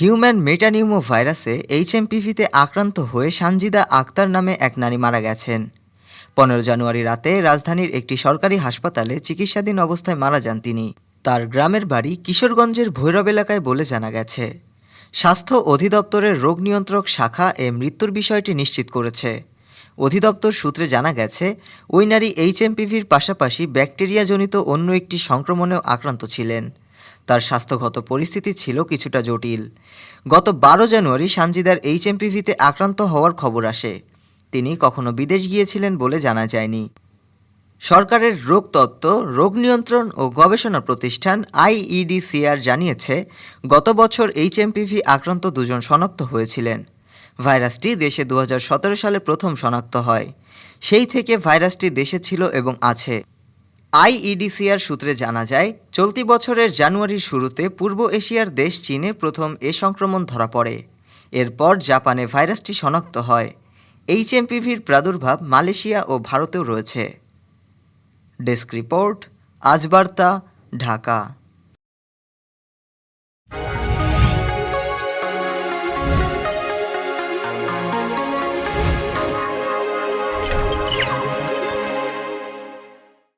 Human metapneumo ভাইরাসে এইচএমপিভিতে আক্রান্ত হয়ে সানজিদা আক্তার নামে এক নারী মারা গেছেন। পনেরো জানুয়ারি রাতে রাজধানীর একটি সরকারি হাসপাতালে চিকিৎসাধীন অবস্থায় মারা যান তিনি। তার গ্রামের বাড়ি কিশোরগঞ্জের ভৈরব এলাকায় বলে জানা গেছে। স্বাস্থ্য অধিদপ্তরের রোগ নিয়ন্ত্রক শাখা এ মৃত্যুর বিষয়টি নিশ্চিত করেছে। অধিদপ্তর সূত্রে জানা গেছে, ওই নারী এইচএমপিভির পাশাপাশি ব্যাকটেরিয়াজনিত অন্য একটি সংক্রমণেও আক্রান্ত ছিলেন। তার স্বাস্থ্যগত পরিস্থিতি ছিল কিছুটা জটিল। গত বারো জানুয়ারি সানজিদার এইচএমপিভিতে আক্রান্ত হওয়ার খবর আসে। তিনি কখনো বিদেশ গিয়েছিলেন বলে জানা যায়নি। সরকারের রোগ তত্ত্ব, রোগ নিয়ন্ত্রণ ও গবেষণা প্রতিষ্ঠান আইইডিসিআর জানিয়েছে, গত বছর এইচএমপিভি আক্রান্ত দুজন শনাক্ত হয়েছিলেন। ভাইরাসটি দেশে দু হাজার সতেরো সালে প্রথম শনাক্ত হয়। সেই থেকে ভাইরাসটি দেশে ছিল এবং আছে। আইইডিসিআর সূত্রে জানা যায়, চলতি বছরের জানুয়ারির শুরুতে পূর্ব এশিয়ার দেশ চীনে প্রথম এ সংক্রমণ ধরা পড়ে। এরপর জাপানে ভাইরাসটি শনাক্ত হয়। এইচএমপিভির প্রাদুর্ভাব মালয়েশিয়া ও ভারতেও রয়েছে। Desk report, Ajbarta, Dhaka.